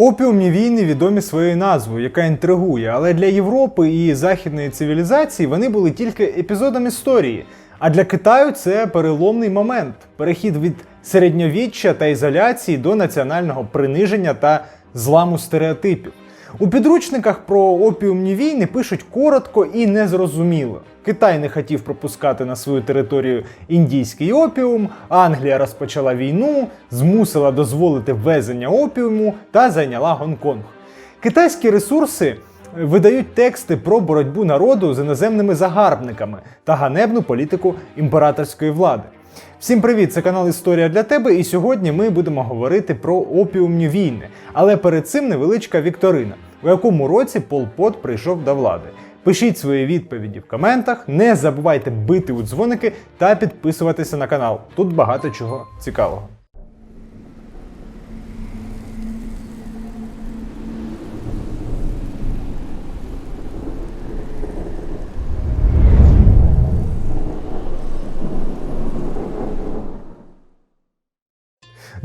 Опіумні війни відомі своєю назвою, яка інтригує, але для Європи і західної цивілізації вони були тільки епізодом історії. А для Китаю це переломний момент перехід від середньовіччя та ізоляції до національного приниження та зламу стереотипів. У підручниках про опіумні війни пишуть коротко і незрозуміло. Китай не хотів пропускати на свою територію індійський опіум, Англія розпочала війну, змусила дозволити ввезення опіуму та зайняла Гонконг. Китайські ресурси видають тексти про боротьбу народу з іноземними загарбниками та ганебну політику імператорської влади. Всім привіт! Це канал Історія для тебе, і сьогодні ми будемо говорити про опіумні війни. Але перед цим невеличка вікторина, у якому році Пол Пот прийшов до влади. Пишіть свої відповіді в коментах, не забувайте бити у дзвоники та підписуватися на канал. Тут багато чого цікавого.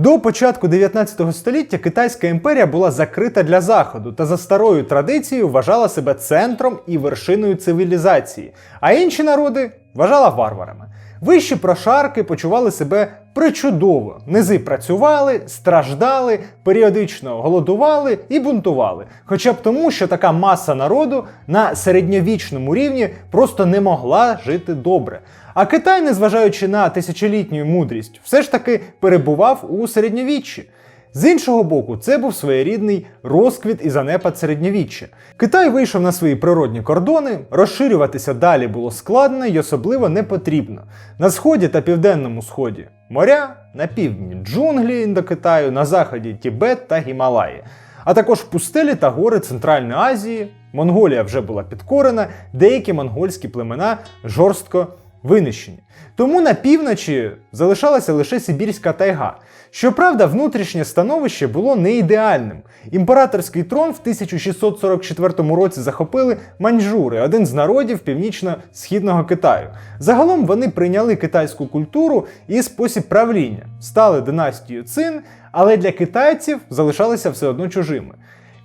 До початку 19 століття Китайська імперія була закрита для заходу та за старою традицією вважала себе центром і вершиною цивілізації, а інші народи вважала варварами. Вищі прошарки почували себе причудово. Низи працювали, страждали, періодично голодували і бунтували. Хоча б тому, що така маса народу на середньовічному рівні просто не могла жити добре. А Китай, незважаючи на тисячолітню мудрість, все ж таки перебував у середньовіччі. З іншого боку, це був своєрідний розквіт і занепад середньовіччя. Китай вийшов на свої природні кордони, розширюватися далі було складно і особливо не потрібно. На сході та південному сході моря, на півдні джунглі Індокитаю, на заході Тібет та Гімалаї, а також пустелі та гори Центральної Азії. Монголія вже була підкорена, деякі монгольські племена жорстко винищені. Тому на півночі залишалася лише Сибірська тайга. Щоправда, внутрішнє становище було не ідеальним. Імператорський трон в 1644 році захопили маньчжури, один з народів північно-східного Китаю. Загалом вони прийняли китайську культуру і спосіб правління, стали династією цин, але для китайців залишалися все одно чужими.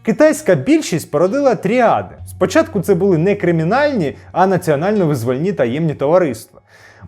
Китайська більшість породила тріади. Спочатку це були не кримінальні, а національно-визвольні таємні товариства.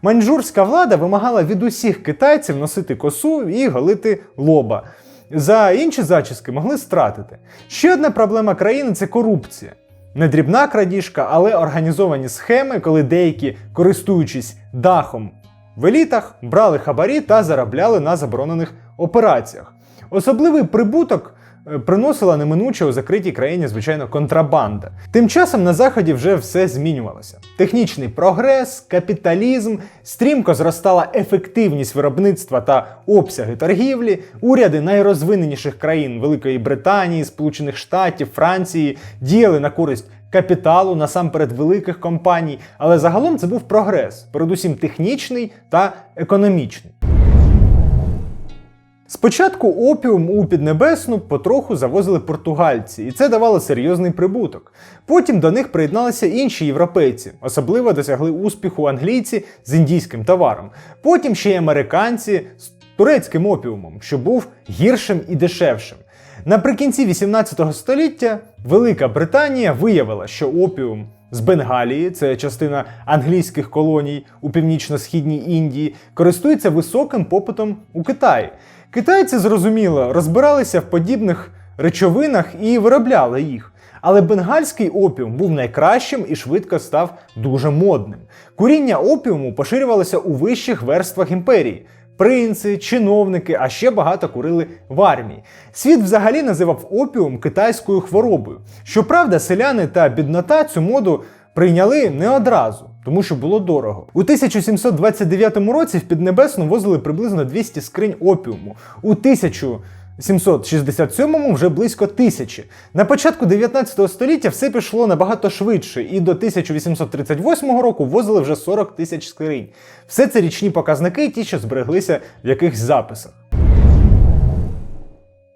Маньчжурська влада вимагала від усіх китайців носити косу і голити лоба. За інші зачіски могли стратити. Ще одна проблема країни це корупція. Не дрібна крадіжка, але організовані схеми, коли деякі, користуючись дахом в елітах, брали хабарі та заробляли на заборонених операціях. Особливий прибуток приносила неминуче у закритій країні, звичайно, контрабанда. Тим часом на заході вже все змінювалося. Технічний прогрес, капіталізм, стрімко зростала ефективність виробництва та обсяги торгівлі. Уряди найрозвиненіших країн Великої Британії, Сполучених Штатів, Франції діяли на користь. Капіталу насамперед великих компаній, але загалом це був прогрес, передусім технічний та економічний. Спочатку опіум у Піднебесну потроху завозили португальці, і це давало серйозний прибуток. Потім до них приєдналися інші європейці, особливо досягли успіху англійці з індійським товаром. Потім ще й американці з турецьким опіумом, що був гіршим і дешевшим. Наприкінці 18 століття Велика Британія виявила, що опіум з Бенгалії, це частина англійських колоній у північно-східній Індії, користується високим попитом у Китаї. Китайці зрозуміло розбиралися в подібних речовинах і виробляли їх. Але бенгальський опіум був найкращим і швидко став дуже модним. Куріння опіуму поширювалося у вищих верствах імперії. Принци, чиновники, а ще багато курили в армії. Світ взагалі називав опіум китайською хворобою. Щоправда, селяни та біднота цю моду прийняли не одразу, тому що було дорого. У 1729 році в Піднебесну возили приблизно 200 скринь опіуму. У 1767-му вже близько тисячі. На початку 19 століття все пішло набагато швидше, і до 1838 року возили вже 40 тисяч скринь. Все це річні показники, ті, що збереглися в якихось записах.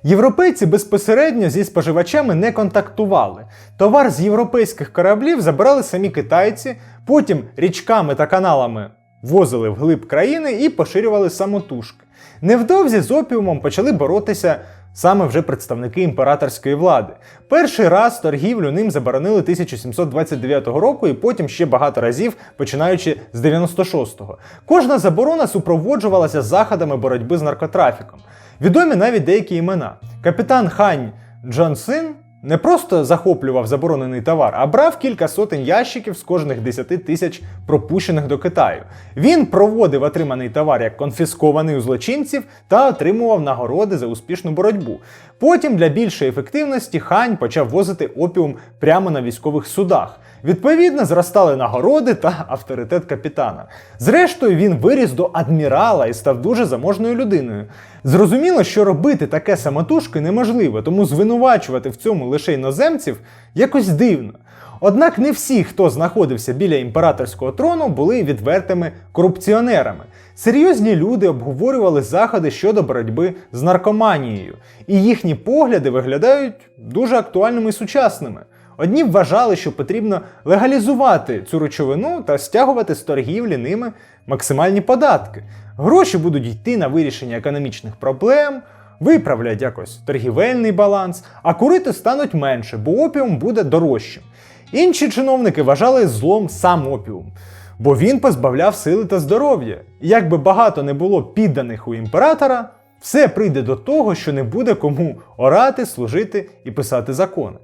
Європейці безпосередньо зі споживачами не контактували. Товар з європейських кораблів забирали самі китайці, потім річками та каналами возили вглиб країни і поширювали самотужки. Невдовзі з опіумом почали боротися саме вже представники імператорської влади. Перший раз торгівлю ним заборонили 1729 року, і потім ще багато разів, починаючи з 96-го. Кожна заборона супроводжувалася заходами боротьби з наркотрафіком. Відомі навіть деякі імена. Капітан Хань Джонсин не просто захоплював заборонений товар, а брав кілька сотень ящиків з кожних 10 тисяч пропущених до Китаю. Він проводив отриманий товар як конфіскований у злочинців та отримував нагороди за успішну боротьбу. Потім для більшої ефективності хань почав возити опіум прямо на військових судах. Відповідно, зростали нагороди та авторитет капітана. Зрештою, він виріс до адмірала і став дуже заможною людиною. Зрозуміло, що робити таке самотужки неможливо, тому звинувачувати в цьому лише іноземців якось дивно. Однак не всі, хто знаходився біля імператорського трону, були відвертими корупціонерами. Серйозні люди обговорювали заходи щодо боротьби з наркоманією, і їхні погляди виглядають дуже актуальними і сучасними. Одні вважали, що потрібно легалізувати цю речовину та стягувати з торгівлі ними максимальні податки. Гроші будуть йти на вирішення економічних проблем, виправлять якось торгівельний баланс, а курити стануть менше, бо опіум буде дорожчим. Інші чиновники вважали злом сам опіум, бо він позбавляв сили та здоров'я. І Як би багато не було підданих у імператора, все прийде до того, що не буде кому орати, служити і писати закони.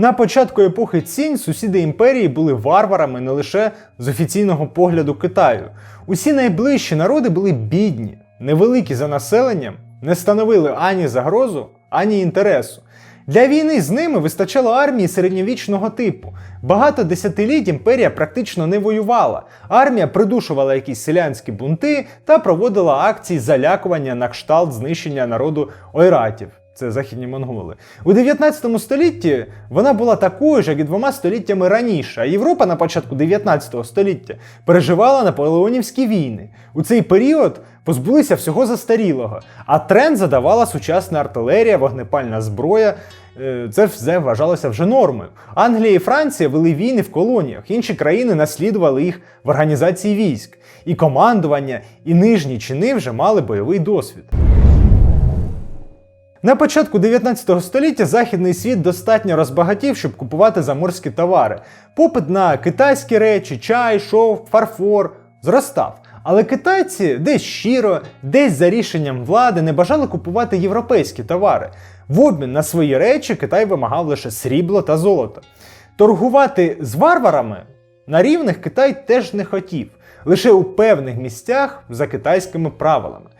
На початку епохи цінь сусіди імперії були варварами не лише з офіційного погляду Китаю. Усі найближчі народи були бідні, невеликі за населенням, не становили ані загрозу, ані інтересу. Для війни з ними вистачало армії середньовічного типу. Багато десятиліть імперія практично не воювала. Армія придушувала якісь селянські бунти та проводила акції залякування на кшталт знищення народу ойратів. Це західні монголи. У 19 столітті вона була такою ж, як і двома століттями раніше. А Європа на початку 19 століття переживала наполеонівські війни. У цей період позбулися всього застарілого, а тренд задавала сучасна артилерія, вогнепальна зброя. Е, Це все вважалося вже нормою. Англія і Франція вели війни в колоніях, інші країни наслідували їх в організації військ. І командування, і нижні чини вже мали бойовий досвід. На початку 19 століття західний світ достатньо розбагатів, щоб купувати заморські товари. Попит на китайські речі, чай, шовк, фарфор зростав. Але китайці десь щиро, десь за рішенням влади не бажали купувати європейські товари. В обмін на свої речі Китай вимагав лише срібло та золото. Торгувати з варварами на рівних Китай теж не хотів, лише у певних місцях за китайськими правилами.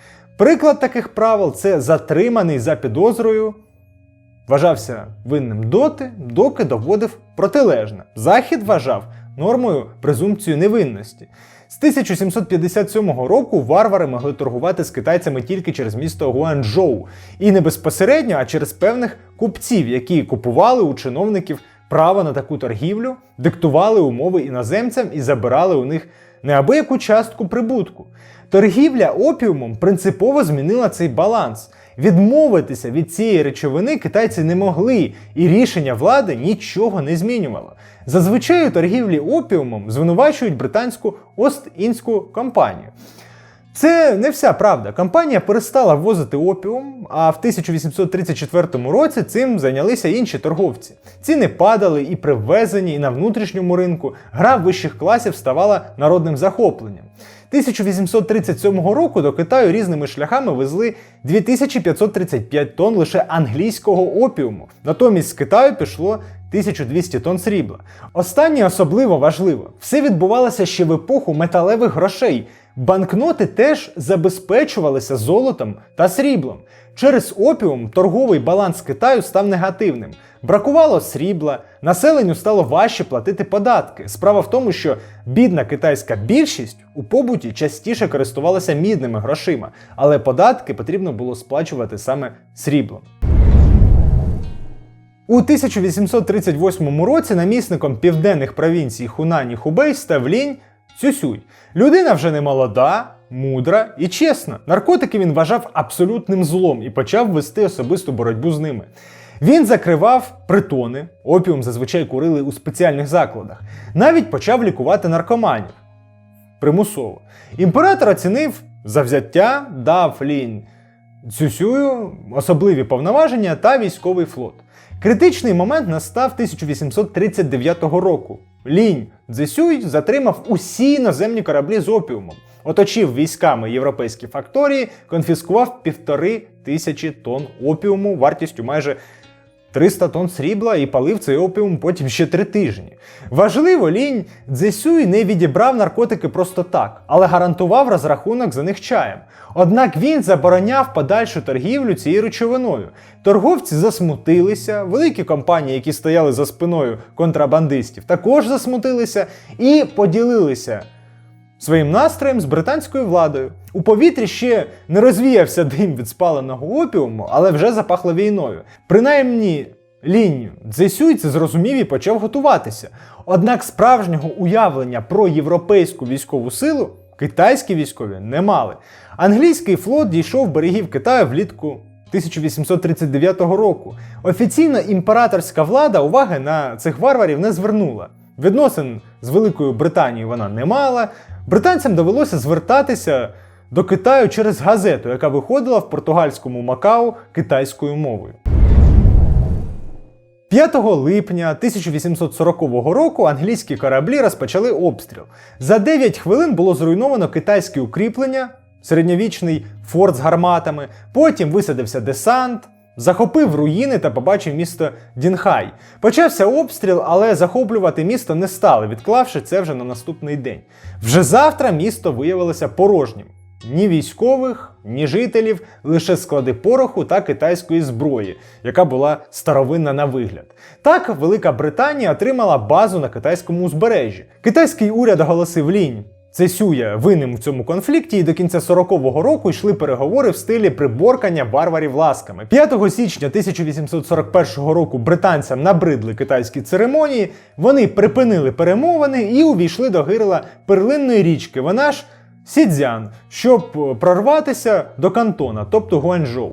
Приклад таких правил це затриманий за підозрою, вважався винним доти, доки доводив протилежне. Захід вважав нормою презумпцію невинності. З 1757 року варвари могли торгувати з китайцями тільки через місто Гуанчжоу. І не безпосередньо, а через певних купців, які купували у чиновників право на таку торгівлю, диктували умови іноземцям і забирали у них неабияку частку прибутку. Торгівля опіумом принципово змінила цей баланс. Відмовитися від цієї речовини китайці не могли, і рішення влади нічого не змінювало. Зазвичай у торгівлі опіумом звинувачують британську Ост-Індську компанію. Це не вся правда. Компанія перестала ввозити опіум, а в 1834 році цим зайнялися інші торговці. Ціни падали і при ввезенні, і на внутрішньому ринку. Гра вищих класів ставала народним захопленням. 1837 року до Китаю різними шляхами везли 2535 тонн лише англійського опіуму. Натомість з Китаю пішло 1200 тонн срібла. Останнє особливо важливо. Все відбувалося ще в епоху металевих грошей. Банкноти теж забезпечувалися золотом та сріблом. Через опіум торговий баланс Китаю став негативним. Бракувало срібла, населенню стало важче платити податки. Справа в тому, що бідна китайська більшість у побуті частіше користувалася мідними грошима, але податки потрібно було сплачувати саме сріблом. У 1838 році намісником південних провінцій Хунань і Хубей став лінь Цюсюй. Людина вже не молода, мудра і чесна. Наркотики він вважав абсолютним злом і почав вести особисту боротьбу з ними. Він закривав притони, опіум зазвичай курили у спеціальних закладах, навіть почав лікувати наркоманів примусово. Імператор оцінив завзяття, дав лінь Цюсюю, особливі повноваження та військовий флот. Критичний момент настав 1839 року. Лінь Цзесюй затримав усі наземні кораблі з опіумом, оточив військами європейські факторії, конфіскував півтори тисячі тонн опіуму вартістю майже 300 тонн срібла і палив цей опіум потім ще три тижні. Важливо, лінь Цзесюй не відібрав наркотики просто так, але гарантував розрахунок за них чаєм. Однак він забороняв подальшу торгівлю цією речовиною. Торговці засмутилися, великі компанії, які стояли за спиною контрабандистів, також засмутилися і поділилися своїм настроєм з британською владою. У повітрі ще не розвіявся дим від спаленого опіуму, але вже запахло війною. Принаймні, лінію Цзесюй це зрозумів і почав готуватися. Однак справжнього уявлення про європейську військову силу китайські військові не мали. Англійський флот дійшов берегів Китаю влітку 1839 року. Офіційно імператорська влада уваги на цих варварів не звернула. Відносин з Великою Британією вона не мала. Британцям довелося звертатися до Китаю через газету, яка виходила в португальському Макао китайською мовою. 5 липня 1840 року англійські кораблі розпочали обстріл. За 9 хвилин було зруйновано китайське укріплення, середньовічний форт з гарматами. Потім висадився десант, захопив руїни та побачив місто Дінхай. Почався обстріл, але захоплювати місто не стали, відклавши це вже на наступний день. Вже завтра місто виявилося порожнім. Ні військових, ні жителів, лише склади пороху та китайської зброї, яка була старовинна на вигляд. Так, Велика Британія отримала базу на китайському узбережжі. Китайський уряд оголосив лінь. Цесюя винним в цьому конфлікті, і до кінця 40-го року йшли переговори в стилі приборкання варварів ласками. 5 січня 1841 року британцям набридли китайські церемонії, вони припинили перемовини і увійшли до гирла перлинної річки. Вона ж Сідзян, щоб прорватися до Кантона, тобто Гуанчжоу.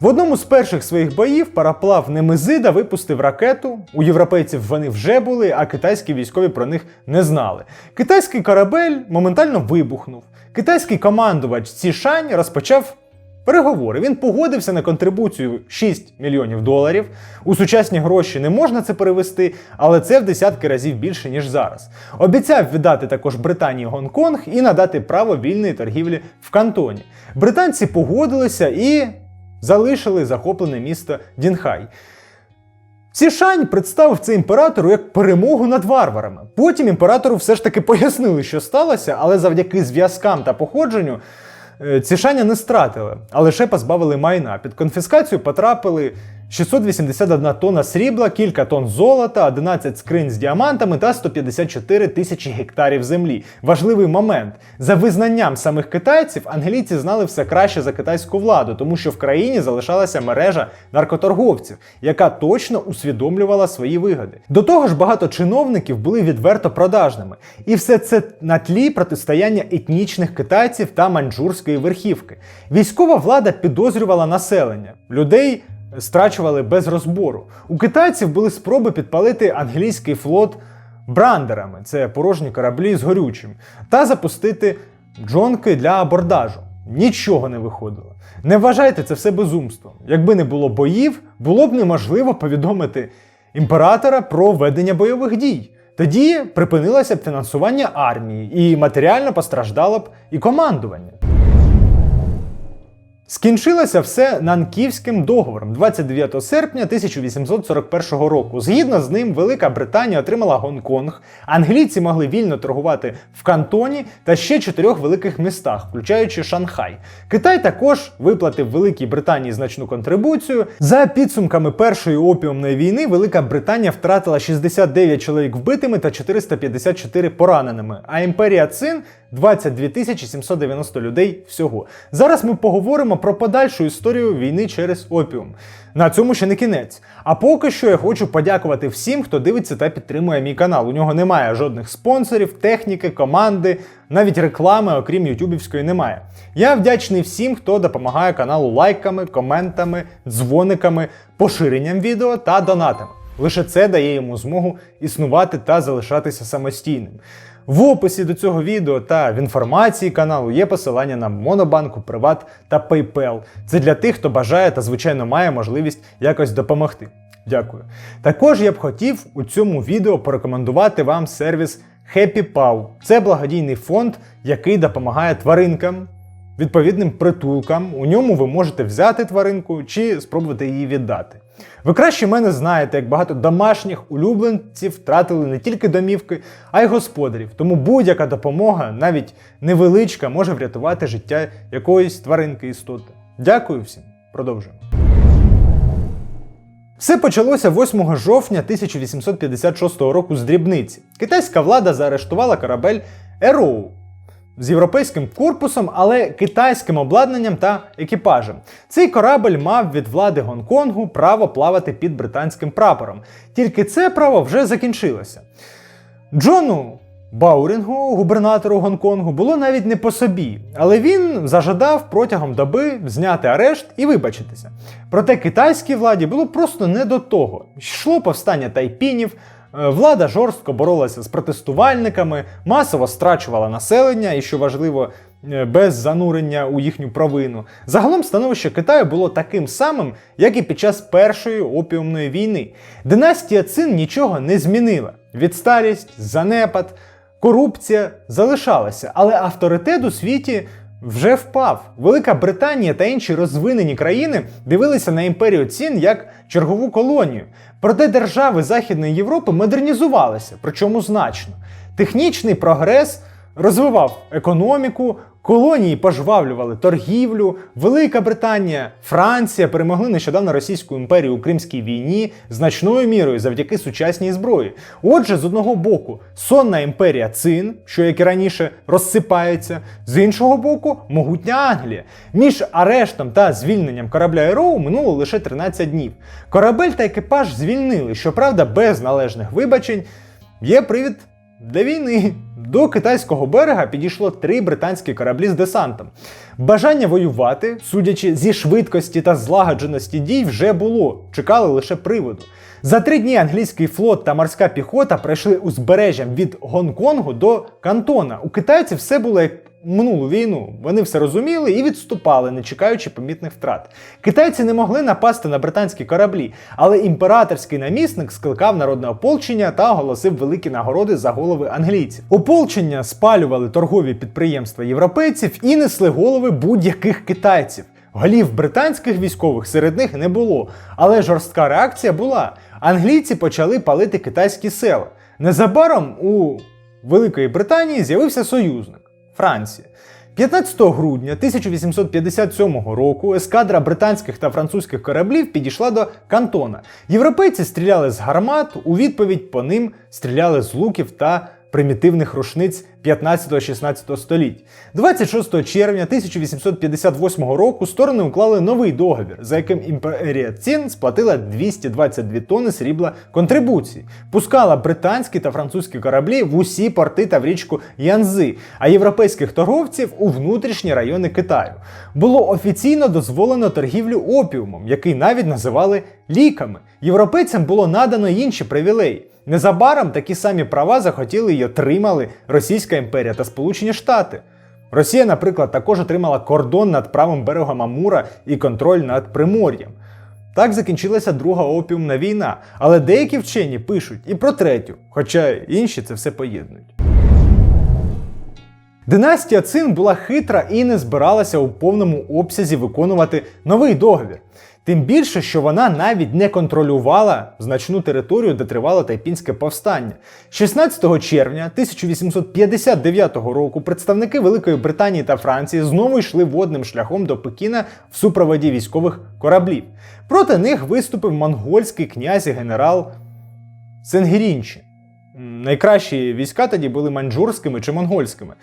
В одному з перших своїх боїв параплав Немезида випустив ракету. У європейців вони вже були, а китайські військові про них не знали. Китайський корабель моментально вибухнув. Китайський командувач Цішань розпочав переговори. Він погодився на контрибуцію 6 мільйонів доларів. У сучасні гроші не можна це перевести, але це в десятки разів більше, ніж зараз. Обіцяв віддати також Британії Гонконг і надати право вільної торгівлі в Кантоні. Британці погодилися і залишили захоплене місто Дінхай. Цішань представив це імператору як перемогу над варварами. Потім імператору все ж таки пояснили, що сталося, але завдяки зв'язкам та походженню е, Цішаня не стратили, а лише позбавили майна. Під конфіскацію потрапили 681 тонна срібла, кілька тонн золота, 11 скринь з діамантами та 154 тисячі гектарів землі. Важливий момент. За визнанням самих китайців, англійці знали все краще за китайську владу, тому що в країні залишалася мережа наркоторговців, яка точно усвідомлювала свої вигоди. До того ж, багато чиновників були відверто продажними. І все це на тлі протистояння етнічних китайців та маньчжурської верхівки. Військова влада підозрювала населення людей страчували без розбору. У китайців були спроби підпалити англійський флот брандерами, це порожні кораблі з горючим, та запустити джонки для абордажу. Нічого не виходило. Не вважайте це все безумством. Якби не було боїв, було б неможливо повідомити імператора про ведення бойових дій. Тоді припинилося б фінансування армії, і матеріально постраждало б і командування. Скінчилося все Нанківським договором 29 серпня 1841 року. Згідно з ним, Велика Британія отримала Гонконг, англійці могли вільно торгувати в Кантоні та ще чотирьох великих містах, включаючи Шанхай. Китай також виплатив Великій Британії значну контрибуцію. За підсумками першої опіумної війни, Велика Британія втратила 69 чоловік вбитими та 454 пораненими. А імперія Цин 22 тисячі 790 людей всього. Зараз ми поговоримо про подальшу історію війни через опіум. На цьому ще не кінець. А поки що я хочу подякувати всім, хто дивиться та підтримує мій канал. У нього немає жодних спонсорів, техніки, команди, навіть реклами, окрім ютюбівської, немає. Я вдячний всім, хто допомагає каналу лайками, коментами, дзвониками, поширенням відео та донатами. Лише це дає йому змогу існувати та залишатися самостійним. В описі до цього відео та в інформації каналу є посилання на Монобанку, Приват та PayPal. Це для тих, хто бажає та, звичайно, має можливість якось допомогти. Дякую. Також я б хотів у цьому відео порекомендувати вам сервіс Happy Paw. Це благодійний фонд, який допомагає тваринкам, відповідним притулкам. У ньому ви можете взяти тваринку чи спробувати її віддати. Ви краще мене знаєте, як багато домашніх улюбленців втратили не тільки домівки, а й господарів. Тому будь-яка допомога, навіть невеличка, може врятувати життя якоїсь тваринки істоти. Дякую всім. Продовжуємо. Все почалося 8 жовтня 1856 року з дрібниці. Китайська влада заарештувала корабель Ероу з європейським корпусом, але китайським обладнанням та екіпажем. Цей корабель мав від влади Гонконгу право плавати під британським прапором. Тільки це право вже закінчилося. Джону Баурінгу, губернатору Гонконгу, було навіть не по собі, але він зажадав протягом доби зняти арешт і вибачитися. Проте китайській владі було просто не до того. Йшло повстання тайпінів, влада жорстко боролася з протестувальниками, масово страчувала населення, і що важливо, е, без занурення у їхню провину. Загалом становище Китаю було таким самим, як і під час Першої опіумної війни. Династія Цин нічого не змінила. Відсталість, занепад, корупція залишалася, але авторитет у світі вже впав. Велика Британія та інші розвинені країни дивилися на імперію цін як чергову колонію. Проте держави Західної Європи модернізувалися, причому значно. Технічний прогрес розвивав економіку, колонії пожвавлювали торгівлю. Велика Британія, Франція перемогли нещодавно Російську імперію у Кримській війні значною мірою завдяки сучасній зброї. Отже, з одного боку, сонна імперія Цин, що як і раніше розсипається, з іншого боку, могутня Англія. Між арештом та звільненням корабля Ероу минуло лише 13 днів. Корабель та екіпаж звільнили, щоправда, без належних вибачень. Є привід для війни. До китайського берега підійшло три британські кораблі з десантом. Бажання воювати, судячи зі швидкості та злагодженості дій, вже було. Чекали лише приводу. За три дні англійський флот та морська піхота пройшли узбережжям від Гонконгу до Кантона. У китайців все було як минулу війну. Вони все розуміли і відступали, не чекаючи помітних втрат. Китайці не могли напасти на британські кораблі, але імператорський намісник скликав народне ополчення та оголосив великі нагороди за голови англійців. Ополчення спалювали торгові підприємства європейців і несли голови будь-яких китайців. Голів британських військових серед них не було, але жорстка реакція була. Англійці почали палити китайські села. Незабаром у Великої Британії з'явився союзник Франція. 15 грудня 1857 року ескадра британських та французьких кораблів підійшла до Кантона. Європейці стріляли з гармат, у відповідь по ним стріляли з луків та примітивних рушниць 15-16 століть. 26 червня 1858 року сторони уклали новий договір, за яким імперія Цін сплатила 222 тонни срібла контрибуції, пускала британські та французькі кораблі в усі порти та в річку Янзи, а європейських торговців у внутрішні райони Китаю. Було офіційно дозволено торгівлю опіумом, який навіть називали ліками. Європейцям було надано інші привілеї. Незабаром такі самі права захотіли й отримали Російська імперія та Сполучені Штати. Росія, наприклад, також отримала кордон над правим берегом Амура і контроль над Примор'ям. Так закінчилася Друга опіумна війна, але деякі вчені пишуть і про третю, хоча інші це все поєднують. Династія Цин була хитра і не збиралася у повному обсязі виконувати новий договір. Тим більше, що вона навіть не контролювала значну територію, де тривало тайпінське повстання. 16 червня 1859 року представники Великої Британії та Франції знову йшли водним шляхом до Пекіна в супроводі військових кораблів. Проти них виступив монгольський князь і генерал Сенгірінші. М, Найкращі війська тоді були маньчжурськими чи монгольськими.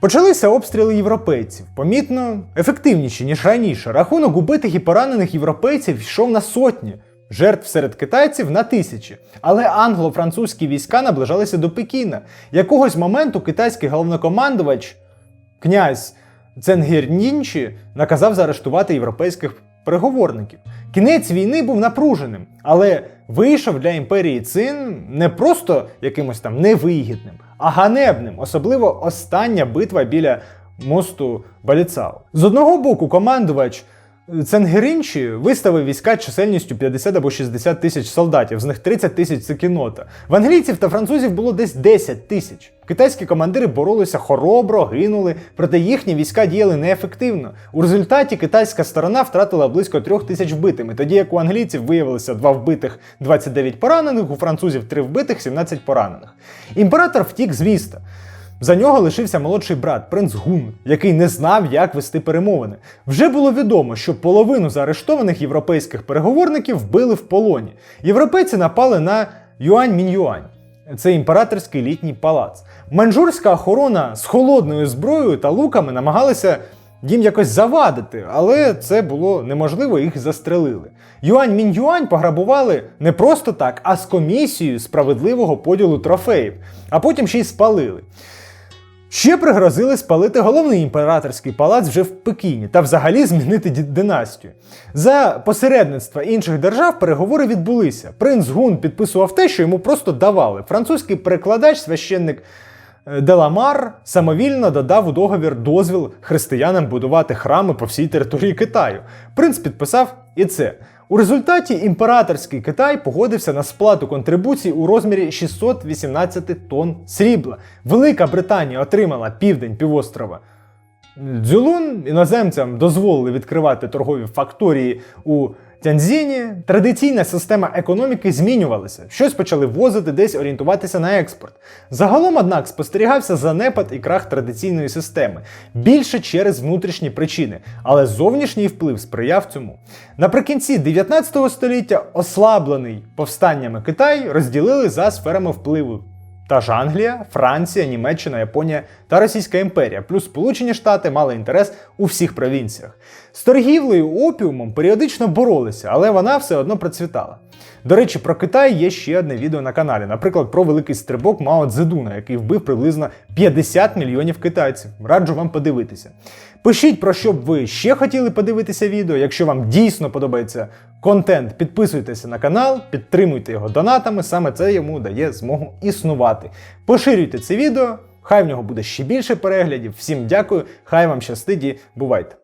Почалися обстріли європейців, помітно ефективніші, ніж раніше. Рахунок убитих і поранених європейців йшов на сотні, жертв серед китайців на тисячі. Але англо-французькі війська наближалися до Пекіна. Якогось моменту китайський головнокомандувач, князь Ценгірнінші, наказав заарештувати європейських переговорників. Кінець війни був напруженим, але вийшов для імперії Цин не просто якимось там невигідним, а ганебним, особливо остання битва біля мосту Баліцау. З одного боку, командувач Ценгеринчі виставив війська чисельністю 50 або 60 тисяч солдатів, з них 30 тисяч це кінота. В англійців та французів було десь 10 тисяч. Китайські командири боролися хоробро, гинули, проте їхні війська діяли неефективно. У результаті китайська сторона втратила близько трьох тисяч вбитими, тоді як у англійців виявилося 2 вбитих, 29 поранених, у французів 3 вбитих, 17 поранених. Імператор втік з міста. За нього лишився молодший брат, принц Гун, який не знав, як вести перемовини. Вже було відомо, що половину заарештованих європейських переговорників вбили в полоні. Європейці напали на Юань Мін'юань. Це імператорський літній палац. Маньчжурська охорона з холодною зброєю та луками намагалися їм якось завадити, але це було неможливо, їх застрелили. Юань Мін'юань пограбували не просто так, а з комісією справедливого поділу трофеїв, а потім ще й спалили. Ще пригрозили спалити головний імператорський палац вже в Пекіні та взагалі змінити династію. За посередництва інших держав переговори відбулися. Принц Гун підписував те, що йому просто давали. Французький перекладач, священник е, Деламар самовільно додав у договір дозвіл християнам будувати храми по всій території Китаю. Принц підписав і це. У результаті імператорський Китай погодився на сплату контрибуцій у розмірі 618 тонн срібла. Велика Британія отримала південь півострова. Дзюлун іноземцям дозволили відкривати торгові факторії у Тяньзіні. Традиційна система економіки змінювалася. Щось почали возити, десь орієнтуватися на експорт. Загалом, однак, спостерігався занепад і крах традиційної системи більше через внутрішні причини, але зовнішній вплив сприяв цьому. Наприкінці 19 століття ослаблений повстаннями Китай розділили за сферами впливу. Та ж Англія, Франція, Німеччина, Японія та Російська імперія, плюс Сполучені Штати мали інтерес у всіх провінціях. З торгівлею опіумом періодично боролися, але вона все одно процвітала. До речі, про Китай є ще одне відео на каналі, наприклад, про великий стрибок Мао Цзедуна, який вбив приблизно 50 мільйонів китайців. Раджу вам подивитися. Пишіть про що б ви ще хотіли подивитися відео. Якщо вам дійсно подобається контент, підписуйтеся на канал, підтримуйте його донатами, саме це йому дає змогу існувати. Поширюйте це відео, хай в нього буде ще більше переглядів. Всім дякую, хай вам щастить і бувайте!